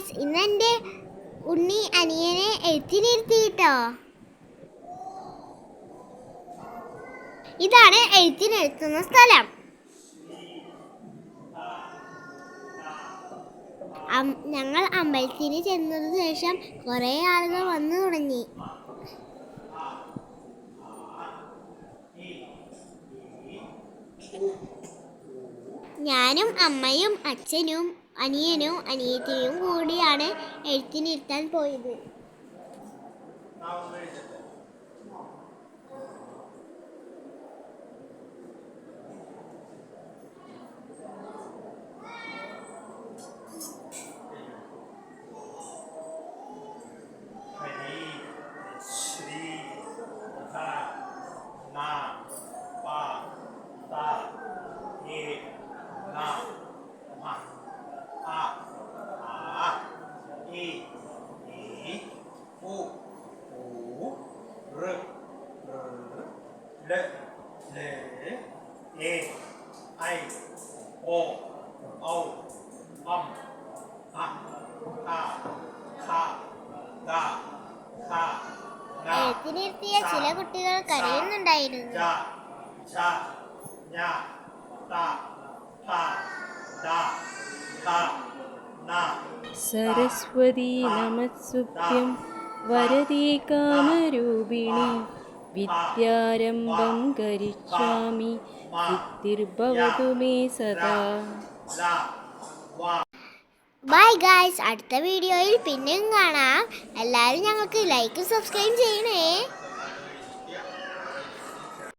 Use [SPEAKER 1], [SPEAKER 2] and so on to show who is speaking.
[SPEAKER 1] Guys ഇന്ന് എന്റെ ഉണ്ണി അനിയനെ എഴുത്തിനിരുത്തി കേട്ടോ ഇതാണ് എഴുത്തിനെഴുത്തുന്ന സ്ഥലം. ഞങ്ങൾ അമ്പലത്തിന് ചെന്നതിന് ശേഷം കുറേ ആളുകൾ വന്നു തുടങ്ങി. ഞാനും അമ്മയും അച്ഛനും അനിയനും അനിയത്തിയും കൂടിയാണ് എഴുത്തിനിരുത്താൻ പോയത്.
[SPEAKER 2] ഡ് ൽ എ ഐ ഓ ഔ അം അ ആ ഖ ഗ ഖ ന
[SPEAKER 1] എഴുത്തിനിരുത്തിയ ചില കുട്ടികൾ കരയുന്നുണ്ടായിരുന്നു.
[SPEAKER 2] ച ച ഞ ത ഫ ദ ഖ ന
[SPEAKER 3] സരസ്വതി നമസ്സുഭ്യം വരദീ കാമരൂപിണി. വിദ്യാരംഭം കരിച്ചാമി വിത്തിർഭവതു
[SPEAKER 2] മേ സദാ.
[SPEAKER 1] ബൈ ഗായ്സ് അടുത്ത വീഡിയോയിൽ പിന്നെയും കാണാം. എല്ലാവരും ഞങ്ങൾക്ക് ലൈക്കും സബ്സ്ക്രൈബ് ചെയ്യണേ.